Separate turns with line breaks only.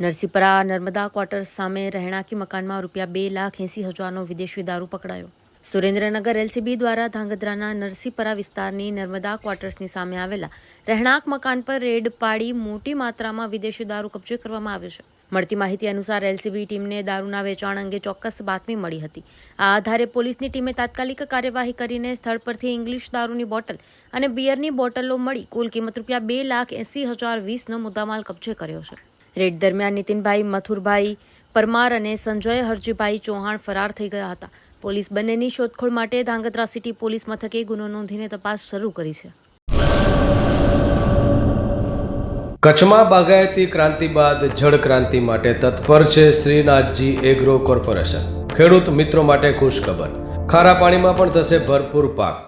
નરસીપરા Narmada quarters સામે રહેણાંકી મકાનમાં રૂપિયા બે લાખ એંસી હજારનો વિદેશી દારૂ પકડાયો. સુરેન્દ્રનગર એલસીબી દ્વારા ધાંગધ્રાના નરસીપરા વિસ્તારની નર્મદા ક્વાર્ટર્સની સામે આવેલા રહેણાંક મકાન પર રેડ પાડી મોટી માત્રામાં વિદેશી દારૂ કબજે કરવામાં આવ્યો છે. મળતી માહિતી અનુસાર એલસીબી ટીમને દારૂના વેચાણ અંગે ચોક્કસ બાતમી મળી હતી. આ આધારે પોલીસની ટીમે તાત્કાલિક કાર્યવાહી કરીને સ્થળ પરથી ઇંગ્લિશ દારૂની બોટલ અને બિયરની બોટલો મળી કુલ કિંમત રૂપિયા બે લાખ એંસી હજાર વીસનો મુદ્દામાલ કબજે કર્યો છે. રેડ દરમિયાન નીતિનભાઈ, મથુરભાઈ પરમાર અને સંજય હરજીભાઈ ચૌહાણ ફરાર થઈ ગયા હતા. પોલીસ બંનેની શોધખોળ માટે ધાંગધ્રા સિટી પોલીસ મથકે ગુનો નોંધીને તપાસ શરૂ કરી છે.
કચ્છમાં બાગાયતી ક્રાંતિ બાદ જળ ક્રાંતિ માટે તત્પર છે શ્રીનાથજી એગ્રો કોર્પોરેશન. ખેડૂત મિત્રો માટે ખુશખબર. ખારા પાણીમાં પણ થશે ભરપૂર પાક.